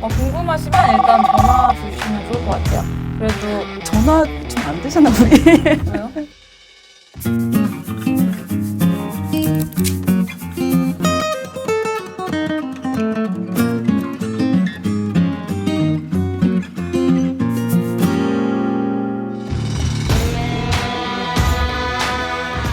어, 궁금하시면 일단 전화 주시면 좋을 것 같아요. 그래도 전화 좀 안 되잖아 우리. 왜요?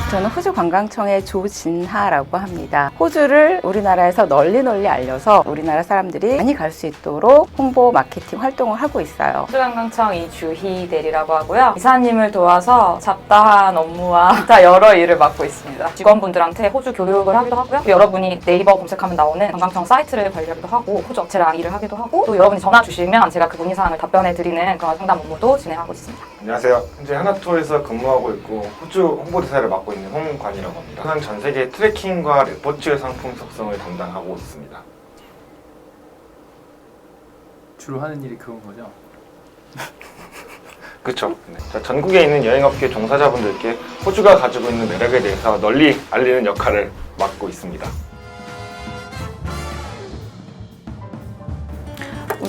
저는 호주 관광청의 조진하라고 합니다. 호주를 우리나라에서 널리 널리 알려서 우리나라 사람들이 많이 갈 수 있도록 홍보 마케팅 활동을 하고 있어요. 호주 관광청 이주희 대리라고 하고요. 이사님을 도와서 잡다한 업무와 기타 여러 일을 맡고 있습니다. 직원분들한테 호주 교육을 하기도 하고요. 또 여러분이 네이버 검색하면 나오는 관광청 사이트를 관리하기도 하고 호주 업체랑 일을 하기도 하고 또 여러분이 전화 주시면 제가 그 문의사항을 답변해 드리는 그런 상담 업무도 진행하고 있습니다. 안녕하세요. 현재 하나투어에서 근무하고 있고 호주 홍보대사를 맡고 있는 홍관이라고 합니다. 항상 전 세계 트래킹과 레포츠 상품 속성을 담당하고 있습니다. 주로 하는 일이 그건 거죠? 그렇죠. 네. 자, 전국에 있는 여행업계 종사자분들께 호주가 가지고 있는 매력에 대해서 널리 알리는 역할을 맡고 있습니다.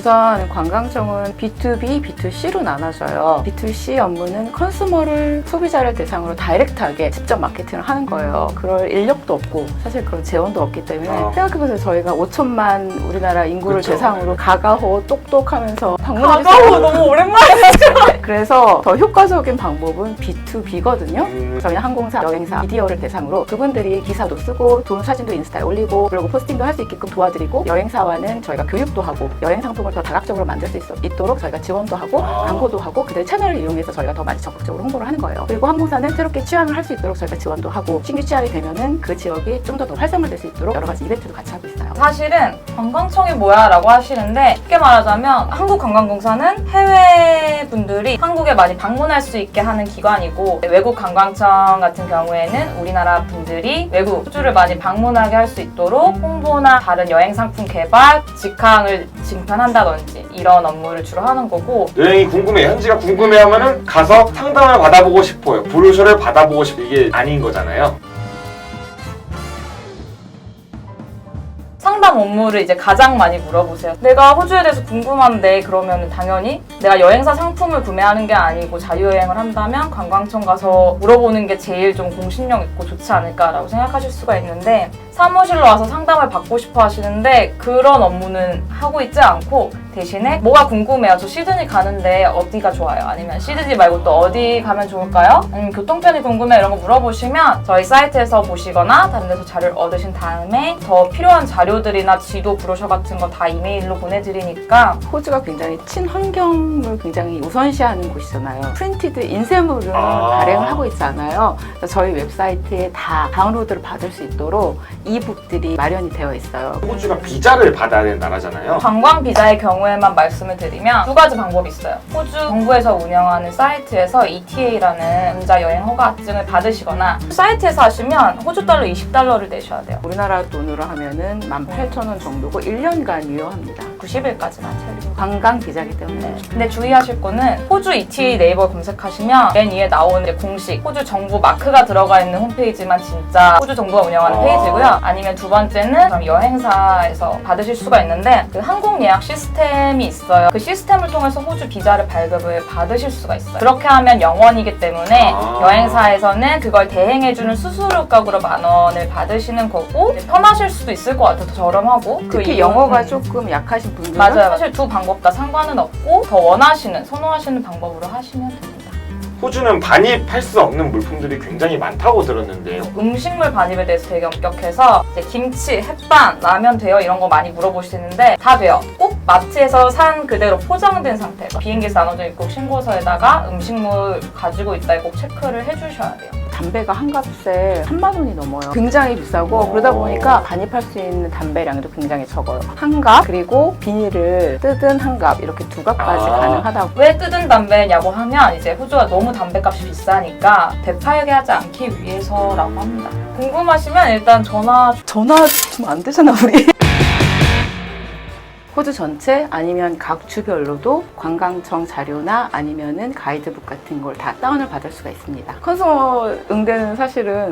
우선 관광청은 B2B, B2C로 나눠져요. B2C 업무는 컨슈머를 소비자를 대상으로 다이렉트하게 직접 마케팅을 하는 거예요. 그럴 인력도 없고 사실 그런 재원도 없기 때문에 아. 생각해보세요. 저희가 5천만 우리나라 인구를 그쵸. 대상으로 가가호 똑똑하면서 방문해주세요. 너무 오랜만에 그래서 더 효과적인 방법은 B2B거든요. 음, 저희 항공사, 여행사, 미디어를 대상으로 그분들이 기사도 쓰고 좋은 사진도 인스타에 올리고 블로그 포스팅도 할 수 있게끔 도와드리고 여행사와는 저희가 교육도 하고 여행 상품을 더 다각적으로 만들 수 있, 있도록 저희가 지원도 하고 아. 광고도 하고 그들 채널을 이용해서 저희가 더 많이 적극적으로 홍보를 하는 거예요. 그리고 항공사는 새롭게 취항을 할 수 있도록 저희가 지원도 하고 신규 취항이 되면은 그 지역이 좀 더 더 활성화될 수 있도록 여러 가지 이벤트도 같이 하고 있어요. 사실은 관광청이 뭐야 라고 하시는데 쉽게 말하자면 한국 관광 공사는 해외 분들이 한국에 많이 방문할 수 있게 하는 기관이고 외국 관광청 같은 경우에는 우리나라 분들이 외국 호주를 많이 방문하게 할 수 있도록 홍보나 다른 여행 상품 개발, 직항을 징판한다든지 이런 업무를 주로 하는 거고 여행이 궁금해, 현지가 궁금해하면은 가서 상담을 받아보고 싶어요. 브로셔를 받아보고 싶어 이게 아닌 거잖아요. 상담 업무를 이제 가장 많이 물어보세요. 내가 호주에 대해서 궁금한데 그러면 당연히 내가 여행사 상품을 구매하는 게 아니고 자유여행을 한다면 관광청 가서 물어보는 게 제일 좀 공신력 있고 좋지 않을까라고 생각하실 수가 있는데 사무실로 와서 상담을 받고 싶어 하시는데 그런 업무는 하고 있지 않고 대신에 뭐가 궁금해요. 저 시드니 가는데 어디가 좋아요? 아니면 시드니 말고 또 어디 가면 좋을까요? 아니면 교통편이 궁금해 이런 거 물어보시면 저희 사이트에서 보시거나 다른 데서 자료를 얻으신 다음에 더 필요한 자료들이나 지도 브로셔 같은 거 다 이메일로 보내드리니까 호주가 굉장히 친환경을 굉장히 우선시하는 곳이잖아요. 프린티드 인쇄물을 아. 발행을 하고 있잖아요. 그래서 저희 웹사이트에 다 다운로드를 받을 수 있도록 이북들이 마련이 되어 있어요. 호주가 비자를 받아야 되는 나라잖아요. 관광 비자의 경우에만 말씀을 드리면 두 가지 방법이 있어요. 호주 정부에서 운영하는 사이트에서 ETA라는 문자 여행 허가증을 받으시거나 사이트에서 하시면 호주 달러 20달러를 내셔야 돼요. 우리나라 돈으로 하면은 18,000원 정도고 1년간 유효합니다. 90일까지나 체류. 관광 비자기 때문에 네. 근데 주의하실 거는 호주 ETA 네이버 검색하시면 맨 위에 나오는 이제 공식 호주 정부 마크가 들어가 있는 홈페이지만 진짜 호주 정부가 운영하는 아. 페이지고요. 아니면 두 번째는 그럼 여행사에서 받으실 수가 있는데 그 항공 예약 시스템이 있어요. 그 시스템을 통해서 호주 비자를 발급을 받으실 수가 있어요. 그렇게 하면 영원이기 때문에 아. 여행사에서는 그걸 대행해주는 수수료값으로 만 원을 받으시는 거고 편하실 수도 있을 것 같아요. 더 저렴하고 그 특히 이유는- 영어가 음. 조금 약하신 분들은 맞아요. 사실 두 방법 다 상관은 없고 더 원하시는, 선호하시는 방법으로 하시면 됩니다. 호주는 반입할 수 없는 물품들이 굉장히 많다고 들었는데요. 음식물 반입에 대해서 되게 엄격해서 이제 김치, 햇반, 라면 돼요? 이런 거 많이 물어보시는데 다 돼요. 꼭 마트에서 산 그대로 포장된 상태. 비행기에서 나눠져 있고 신고서에다가 음식물 가지고 있다 꼭 체크를 해주셔야 돼요. 담배가 한 값에 3만 원이 넘어요. 굉장히 비싸고 어. 그러다 보니까 반입할 수 있는 담배량도 굉장히 적어요. 한값 그리고 비닐을 뜯은 한값 이렇게 두 값까지 아. 가능하다고. 왜 뜯은 담배냐고 하면 이제 호주가 너무 담배값이 비싸니까 되팔게 하지 않기 위해서라고 합니다. 궁금하시면 일단 전화 전화 좀안 되잖아 우리. 호주 전체 아니면 각 주별로도 관광청 자료나 아니면은 가이드북 같은 걸 다 다운을 받을 수가 있습니다. 컨su머 응대는 사실은.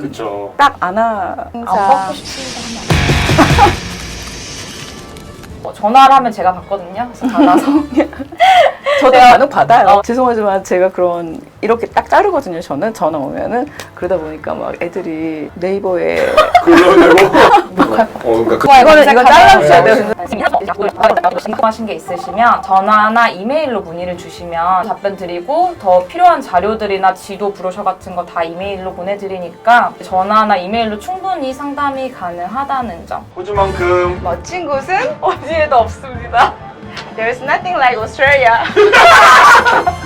딱 안하 안 받고 싶습니다. 뭐 전화를 하면 제가 받거든요. 그래서 받아서 저도 간혹 받아요. 어. 죄송하지만 제가 그런 이렇게 딱 자르거든요. 저는 전화 오면은 그러다 보니까 막 애들이 네이버에 그러면 되고. 어, 그러니까 그, 이거는 이거 잘라주셔야 돼요. 궁금하신 게 있으시면 전화나 이메일로 문의를 주시면 답변 드리고 더 필요한 자료들이나 지도 브로셔 같은 거 다 이메일로 보내드리니까 전화나 이메일로 충분히 상담이 가능하다는 점. 호주만큼 멋진 곳은 어디에도 없습니다. There's nothing like Australia.